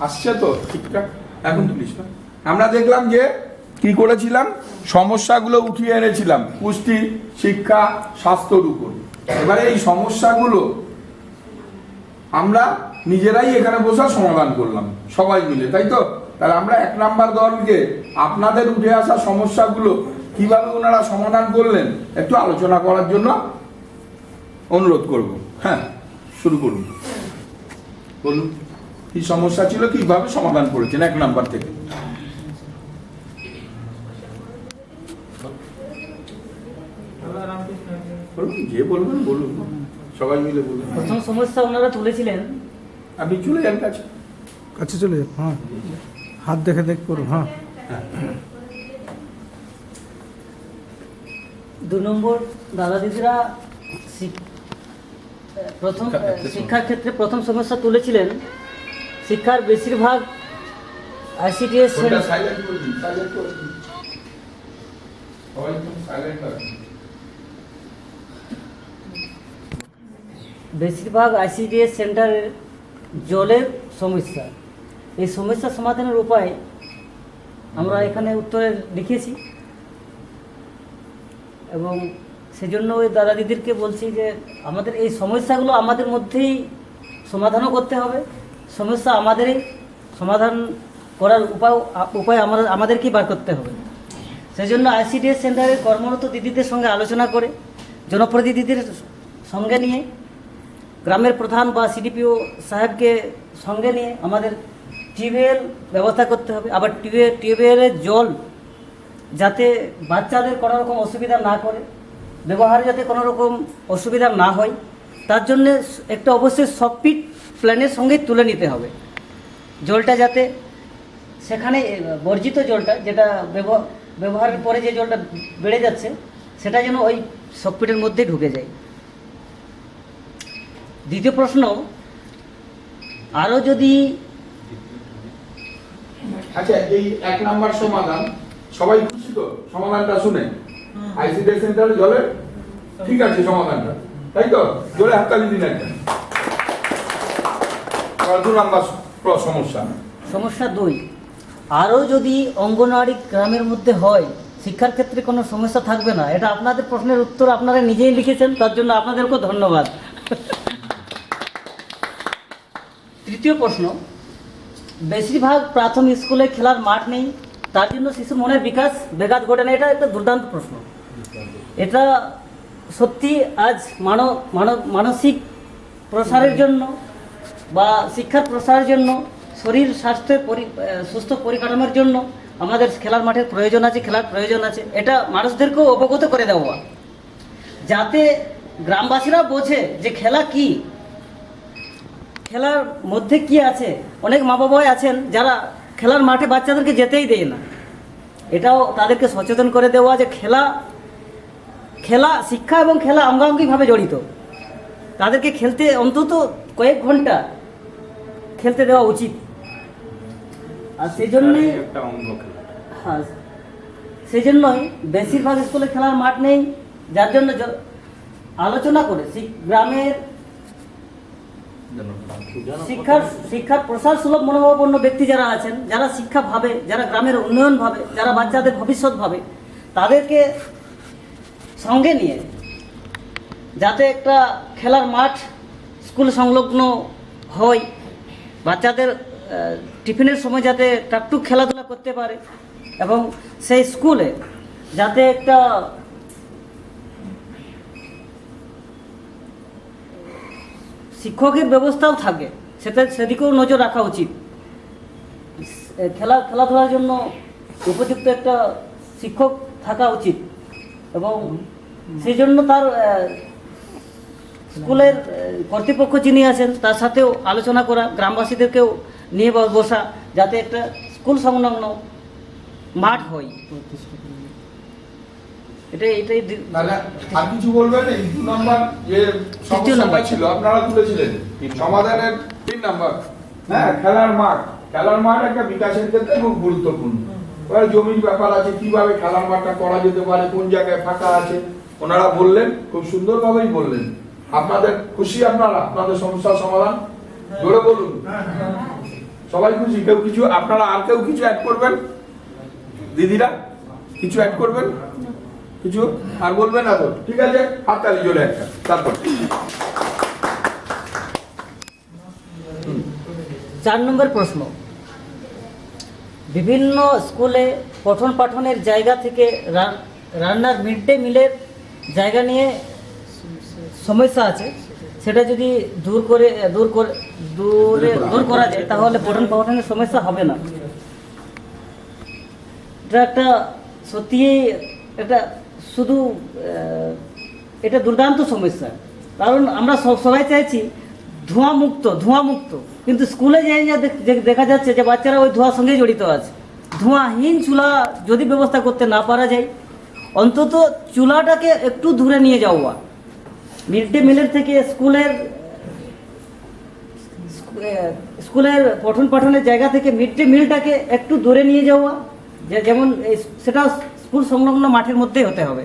আসছে তো, ঠিকঠাক? এখন তুলিস না আমরা দেখলাম যে কি করেছিলাম? সমস্যাগুলো উঠিয়ে এনেছিলাম, পুষ্টি, শিক্ষা, স্বাস্থ্যর উপর। এবারে এই সমস্যাগুলো আমরা নিজেরাই এখানে বসে সমাধান করলাম, সবাই মিলে, তাই তো? তাহলে আমরা এক নাম্বার দলকে, আপনাদের উঠে আসা সমস্যাগুলো কীভাবে ওনারা সমাধান করলেন, একটু আলোচনা করার জন্য অনুরোধ করব। হ্যাঁ শুরু করুন। বলুন। কি সমস্যা ছিল কীভাবে সমাধান করেছেন? এক নাম্বার থেকে। বলুন যে বলবেন বলুন। সবাই মিলে বলুন। প্রথম সমস্যা ওনারা তুলেছিলেন। আপনি চলে যান কাছে। কাছে চলে যাও হ্যাঁ। হাত দেখে দেখ করো হ্যাঁ। দু নম্বর দাদা দিদিরা প্রথম শিক্ষার ক্ষেত্রে প্রথম সমস্যা তুলেছিলেন। শিক্ষার বেশিরভাগ আইসিডিএস বেশিরভাগ আইসিডিএস সেন্টারের জলের সমস্যা। এই সমস্যা সমাধানের উপায় আমরা এখানে উত্তরে লিখেছি। এবং সেজন্য ওই দাদা দিদিরকে বলছি যে আমাদের এই সমস্যাগুলো আমাদের মধ্যেই সমাধানও করতে হবে। সমস্যা আমাদেরই সমাধান করার উপায় উপায় আমরা আমাদেরকেই বার করতে হবে। সেজন্য আইসিডিএস সেন্টারের কর্মরত দিদিদের সঙ্গে আলোচনা করে, জনপ্রতিনিধিদের সঙ্গে নিয়ে, গ্রামের প্রধান বা সিডিপিও সাহেবকে সঙ্গে নিয়ে আমাদের টিউবওয়েল ব্যবস্থা করতে হবে। আবার টিউবওয়েল টিউবওয়েলের জল যাতে বাচ্চাদের কোনো রকম অসুবিধা না করে, ব্যবহারে যাতে কোনো রকম অসুবিধা না হয়, তার জন্য একটা অবশ্যই সবপিট প্ল্যানের সঙ্গে তুলে নিতে হবে। জলটা যাতে সেখানে বর্জিত জলটা যেটা ব্যবহারের পরে যে জলটা বেড়ে যাচ্ছে সেটা যেন ওই সবপিটের মধ্যে ঢুকে যায়। দ্বিতীয় প্রশ্ন আরও যদি আচ্ছা এই এক নাম্বার সমাধান সবাই খুশি তো? সমাধানটা শুনে আইসিডি সেন্টারে জলের? ঠিক আছে সমাধানটা। তাই তো? জলে হাততালি দিন একটা সমস্যা। দুই, আরও যদি অঙ্গনওয়াড়ি গ্রামের মধ্যে হয়, শিক্ষার ক্ষেত্রে কোনো সমস্যা থাকবে না? এটা আপনাদের প্রশ্নের উত্তর আপনারা নিজেই লিখেছেন, তার জন্য আপনাদেরকেও ধন্যবাদ। তৃতীয় প্রশ্ন, বেশিরভাগ প্রাথমিক স্কুলে খেলার মাঠ নেই, তার জন্য শিশুর মনের বিকাশ বেঘাত ঘটে না? এটা একটা দুর্দান্ত প্রশ্ন। এটা সত্যি আজ মানব মানব মানসিক প্রসারের জন্য বা শিক্ষার প্রসারের জন্য, শরীর স্বাস্থ্যের সুস্থ পরিকাঠামোর জন্য আমাদের খেলার মাঠের প্রয়োজন আছে, খেলার প্রয়োজন আছে। এটা মানুষদেরকেও অবগত করে দেওয়া। যাতে গ্রামবাসীরা বোঝে যে খেলা কি। খেলার মধ্যে কি আছে? অনেক মা বাবাই আছেন যারা খেলার মাঠে বাচ্চাদেরকে যেতেই দেয় না। এটাও তাদেরকে সচেতন করে দেওয়া যে খেলা খেলা শিক্ষা এবং খেলা অঙ্গাঙ্গিভাবে জড়িত। তাদেরকে খেলতে অন্তত কয়েক ঘণ্টা খেলতে দেওয়া উচিত। আর সেই জন্যই একটা হ্যাঁ। সেই জন্যই বেশিরভাগ স্কুলে খেলার মাঠ নেই যার জন্য আলোচনা করে গ্রামের শিক্ষার শিক্ষার প্রসার সুলভ মনোভাবাপন্ন ব্যক্তি যারা আছেন যারা শিক্ষা ভাবে যারা গ্রামের উন্নয়ন ভাবে যারা বাচ্চাদের ভবিষ্যৎ ভাবে তাদেরকে সঙ্গে নিয়ে যাতে একটা খেলার মাঠ স্কুল সংলগ্ন হয়। বাচ্চাদের টিফিনের সময় যাতে টাকটুক খেলাধুলা করতে পারে এবং সেই স্কুলে যাতে একটা শিক্ষকের ব্যবস্থাও থাকে সেটা সেদিকেও নজর রাখা উচিত। খেলা খেলাধুলার জন্য উপযুক্ত একটা শিক্ষক থাকা উচিত এবং সেই জন্য তার স্কুলের কর্তৃপক্ষ যিনি আছেন তার সাথেও আলোচনা করা গ্রামবাসীদেরকেও নিয়ে বসা যাতে একটা স্কুল সংলগ্ন মাঠ হয়। এটাই এটাই আর কিছু বলবেন? এই দু নাম্বার যে সমস্যাটা নাম্বার। ছিল আপনারা তুলেছিলেন। সমাধানের তিন নাম্বার। হ্যাঁ খেলার মাঠ। খেলার মাঠ একটা বিকাশের ক্ষেত্রে খুব গুরুত্বপূর্ণ। এবার জমির ব্যাপার আছে কীভাবে খেলার মাঠটা করা যেতে পারে কোন জায়গায় ফাঁকা আছে ওনারা বললেন খুব সুন্দরভাবেই বললেন। আপনাদের খুশি আপনারা? আপনাদের সমস্যার সমাধান? জোরে বলুন। সবাই খুশি? কেউ কিছু? আপনারা আর কেউ কিছু অ্যাড করবেন? দিদিরা, কিছু অ্যাড করবেন? কিছু? আর বলবেন না তো? ঠিক আছে? হাততালি জোরে একটা তারপর। চার নম্বর প্রশ্ন। বিভিন্ন স্কুলে পঠন পাঠনের জায়গা থেকে রান্নার মিড ডে মিলের জায়গা নিয়ে সমস্যা আছে, সেটা যদি দূর করে দূর করে, দূরে, দূর করা যায়, তাহলে পঠন পাঠনের সমস্যা হবে না। এটা একটা সত্যিই এটা শুধু এটা দুর্দান্ত সমস্যা। কারণ আমরা সব, সবাই চাইছি ধোঁয়া মুক্ত ধোঁয়া মুক্ত। কিন্তু স্কুলে যাই দেখা যাচ্ছে যে বাচ্চারা ওই ধোঁয়ার সঙ্গে জড়িত আছে। ধোঁয়াহীন চুলা যদি ব্যবস্থা করতে না পারা যায়, অন্তত চুলাটাকে একটু দূরে নিয়ে যাওয়া। মিড ডে মিলের থেকে স্কুলের স্কুলের পঠন পাঠনের জায়গা থেকে মিড ডে মিলটাকে একটু দূরে নিয়ে যাওয়া যে যেমন সেটা স্কুল সংলগ্ন মাঠের মধ্যেই হতে হবে।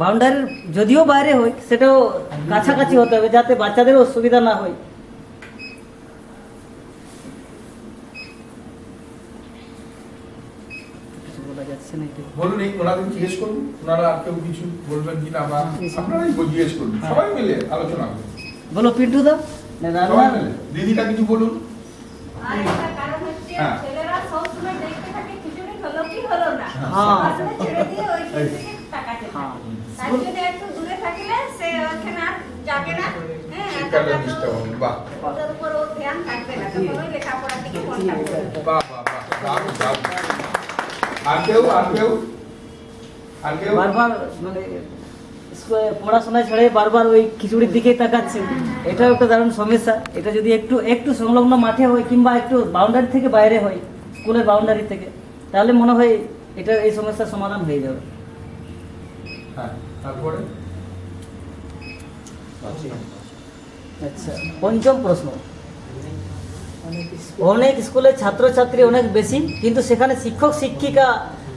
বাউন্ডারির যদিও বাইরে হয় সেটাও কাছাকাছি হতে হবে যাতে বাচ্চাদেরও অসুবিধা না হয়। কিছু বলা যাচ্ছে না এতে। বলুন এই ওনাদের জিজ্ঞেস করুন ওনারা আর কেউ কিছু বলবেন কিনা বা আপনারাই জিজ্ঞেস করুন। সবাই মিলে আলোচনা করুন। বলো পিন্টু দা। সবাই মিলে। দিদিটা কিছু বলুন। আর একটা কারণ হচ্ছে হ্যাঁ। ছেলেরা সবসময় দেখতে থাকে খিচুড়ি হলো কি হলো না। হ্যাঁ। ছেড়ে দিয়ে ওই দিকে তাকাতে হ্যাঁ। তার জন্য একটু দূরে থাকলে সে ওখানে আর যাবে না। হ্যাঁ শিক্ষাটা ডিস্টার্ব হবে বাহ। ওটার উপর ওর ধ্যান থাকবে না তখন লেখাপড়ার দিকে মন থাকবে বাহ বাহ বাহ দারুণ, দারুণ। আর কেউ আর কেউ আর কেউ? বারবার মানে পড়াশোনা ছেড়ে বারবার ওই খিচুড়ির দিকেই তাকাচ্ছে। এটাও একটা দারুণ সমস্যা। এটা যদি একটু একটু সংলগ্ন মাঠে হয় কিংবা একটু বাউন্ডারি থেকে বাইরে হয় স্কুলের বাউন্ডারি থেকে তাহলে মনে হয় এটা এই সমস্যার সমাধান হয়ে যাবে। হ্যাঁ তারপরে? আচ্ছা পঞ্চম প্রশ্ন। অনেক স্কুলে। ছাত্রছাত্রী অনেক বেশি কিন্তু সেখানে শিক্ষক শিক্ষিকা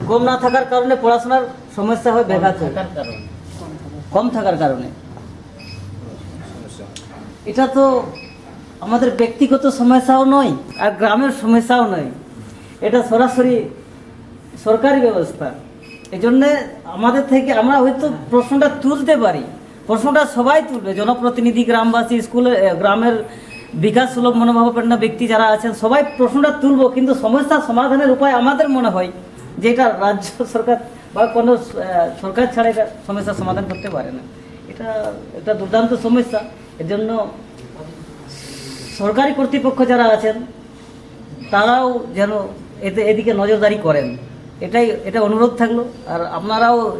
কম না থাকার কারণে পড়াশোনার সমস্যা হয় ব্যাঘাত হয়। কম থাকার কারণে। এটা তো আমাদের ব্যক্তিগত সমস্যাও নয় আর গ্রামের সমস্যাও নয়। এটা সরাসরি সরকারি ব্যবস্থা। এই জন্যে আমাদের থেকে আমরা হয়তো প্রশ্নটা তুলতে পারি। প্রশ্নটা সবাই তুলবে জনপ্রতিনিধি গ্রামবাসী স্কুলে গ্রামের বিকাশ সুলভ মনোভাবাপন্ন ব্যক্তি যারা আছেন, সবাই প্রশ্নটা তুলব, কিন্তু সমস্যার সমাধানের উপায় আমাদের মনে হয় যে এটা রাজ্য সরকার বা কোনো সরকার ছাড়া এটা সমস্যার সমাধান করতে পারে না। এটা একটা দুর্দান্ত সমস্যা। এর জন্য সরকারি কর্তৃপক্ষ যারা আছেন, তারাও যেন এতে, এদিকে নজরদারি করেন। এটাই, এটা অনুরোধ থাকল। আর আপনারাও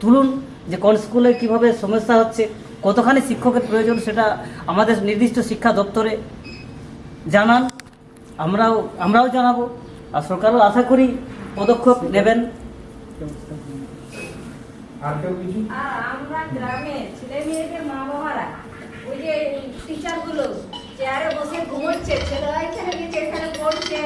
তুলুন যে কোন স্কুলে কীভাবে সমস্যা হচ্ছে। কতখানি শিক্ষকের প্রয়োজন সেটা আমাদের নির্দিষ্ট শিক্ষা দপ্তরে জানান। আমরাও আমরাও জানাব। আর সরকারও আশা করি পদক্ষেপ নেবেন। আর কেউ কিছু? আমরা গ্রামে ছেলে মেয়েদের মা বাবারা ওই যে টিচারগুলো চেয়ারে বসে ঘুমোচ্ছে ছেলেরা এখানে গেছে এখানে পড়ছে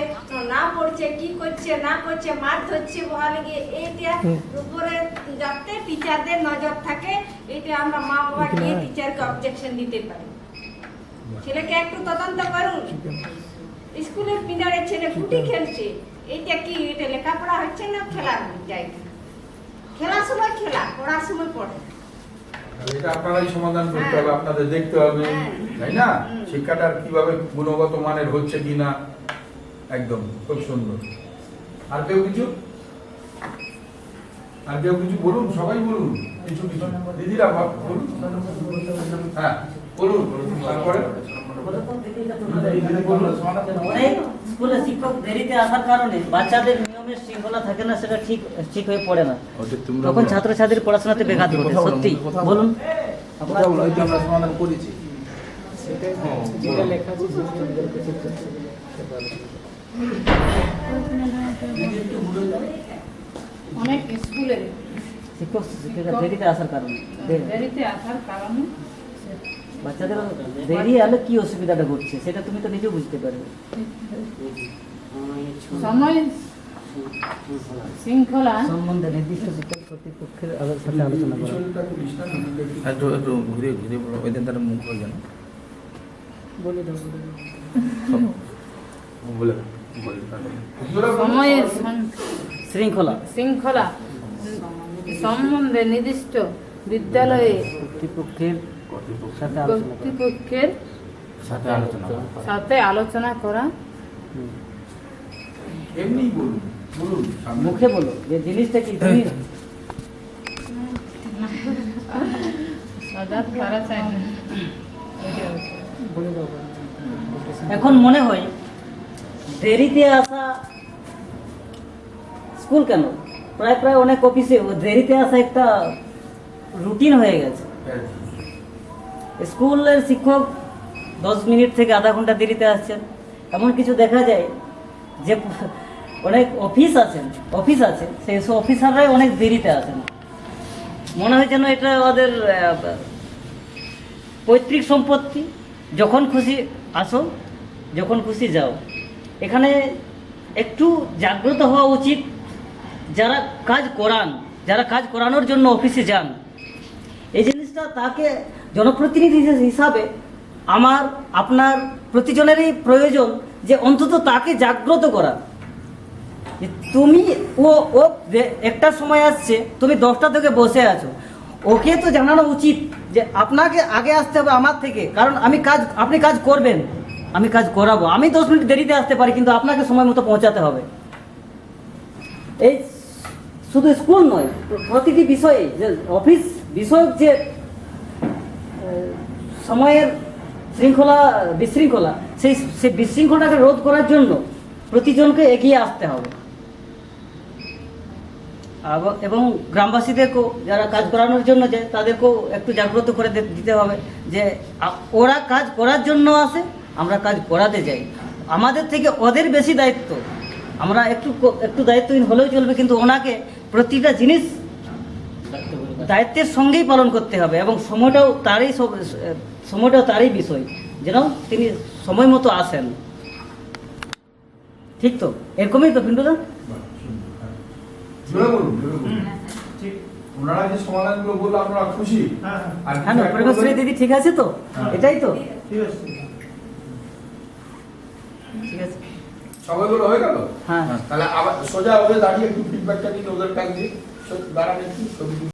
না পড়ছে কি করছে না করছে মার ধরছে বহালে গিয়ে এইটা উপরে যাতে টিচারদের নজর থাকে এইটা আমরা মা বাবা গিয়ে টিচারকে অবজেকশন দিতে পারি। ছেলেকে একটু তদন্ত করুন। স্কুলের পিনারে ছেলে ফুটি খেলছে এইটা কি এটা লেখাপড়া হচ্ছে না খেলার জায়গা খেলার সময় খেলা পড়ার সময় পড়ে। এটা আপনারাই সমাধান করতে হ্যাঁ। হবে আপনাদের দেখতে হবে হ্যাঁ। তাই না? হুম। শিক্ষাটা কীভাবে গুণগত মানের হচ্ছে কিনা একদম খুব সুন্দর। আর কেউ কিছু? আর কেউ কিছু বলুন? সবাই বলুন। কিছু কিছু। দিদিরা বলুন। হ্যাঁ বলুন। তারপরে? স্কুলে শিক্ষক দেরিতে আসার কারণে বাচ্চাদের নিয়মের শৃঙ্খলা থাকে না সেটা ঠিক ঠিক হয়ে পড়ে না। তখন ছাত্রছাত্রীর পড়াশোনাতে ব্যাঘাত ঘটে সত্যি বলুন। আমরা সমাধান করেছি। অনেক স্কুলে শিক্ষক শিক্ষিকা দেরিতে আসার কারণে। দেরিতে আসার কারণে বাচ্চাদের দেরি এলে কি অসুবিধাটা ঘটছে সেটা তুমি তো নিজেও বুঝতে পারবে। সময় শৃঙ্খলা। সম্বন্ধে নির্দিষ্ট শিক্ষা কর্তৃপক্ষের সাথে আলোচনা করা। একটু- একটু ঘুরে ঘুরে বলো ওই দিন তারা মুখ হয়ে বলে দাও বলে দাও। বলে বলে তারপরে। সময়ের শৃঙ্খলা শৃঙ্খলা সম্বন্ধে নির্দিষ্ট বিদ্যালয়ে কর্তৃপক্ষের সাথে আলোচনা করা। কর্তৃপক্ষের সাথে আলোচনা করা। সাথে আলোচনা করা এমনি বলুন বলুন মুখে বলো যে জিনিসটা কি তুমি সজাগ করা চাই না এখন মনে হয় দেরিতে আসা স্কুল কেন? প্রায় প্রায় অনেক অফিসে দেরিতে আসা একটা রুটিন হয়ে গেছে। স্কুলের শিক্ষক দশ মিনিট থেকে আধা ঘণ্টা দেরিতে আসছেন। এমন কিছু দেখা যায় যে অনেক অফিস আছেন অফিস আছে সেই সব অফিসাররাই অনেক দেরিতে আসেন। মনে হয় যেন এটা ওদের পৈতৃক সম্পত্তি। যখন খুশি আসো, যখন খুশি যাও। এখানে একটু জাগ্রত হওয়া উচিত। যারা কাজ করান, যারা কাজ করানোর জন্য অফিসে যান, এই জিনিসটা তাকে জনপ্রতিনিধি হিসাবে আমার, আপনার প্রতিজনেরই প্রয়োজন যে অন্তত তাকে জাগ্রত করা। তুমি ও ও একটা সময় আসছে, তুমি দশটা থেকে বসে আছো। ওকে তো জানানো উচিত। যে আপনাকে আগে আসতে হবে আমার থেকে। কারণ আমি কাজ, আপনি কাজ করবেন। আমি কাজ করাবো। আমি দশ মিনিট দেরিতে আসতে পারি, কিন্তু আপনাকে সময় মতো পৌঁছাতে হবে। এই শুধু স্কুল নয়, প্রতিটি বিষয়ে যে অফিস বিষয়ক যে সময়ের শৃঙ্খলা, বিশৃঙ্খলা, সেই সেই বিশৃঙ্খলাকে রোধ করার জন্য প্রতিজনকে এগিয়ে আসতে হবে। এবং গ্রামবাসীদেরকেও, যারা কাজ করানোর জন্য যায়, তাদেরকেও একটু জাগ্রত করে দিতে হবে যে ওরা কাজ করার জন্য আসে, আমরা কাজ করাতে যাই। আমাদের থেকে ওদের বেশি দায়িত্ব। আমরা একটু একটু দায়িত্বহীন হলেও চলবে, কিন্তু ওনাকে প্রতিটা জিনিস দায়িত্বের সঙ্গেই পালন করতে হবে, এবং সময়টাও তারই সময়টাও তারই বিষয়। যেন তিনি সময় মতো আসেন। ঠিক তো? এরকমই তো, পিন্টুদা? জোরে বলুন জোরে বলুন। ঠিক ওনারা যে সমাধানগুলো বলল আপনারা খুশি? হ্যাঁ না দিদি ঠিক আছে তো? হ্যাঁ। এটাই তো? ঠিক আছে। সবাই বলে হয়ে গেল? হ্যাঁ। তাহলে আবার সোজা ওদের দাঁড়িয়ে একটু ফিডব্যাকটা নিন ওদের কাছে দিয়ে। দাঁড়ান একটু ছবি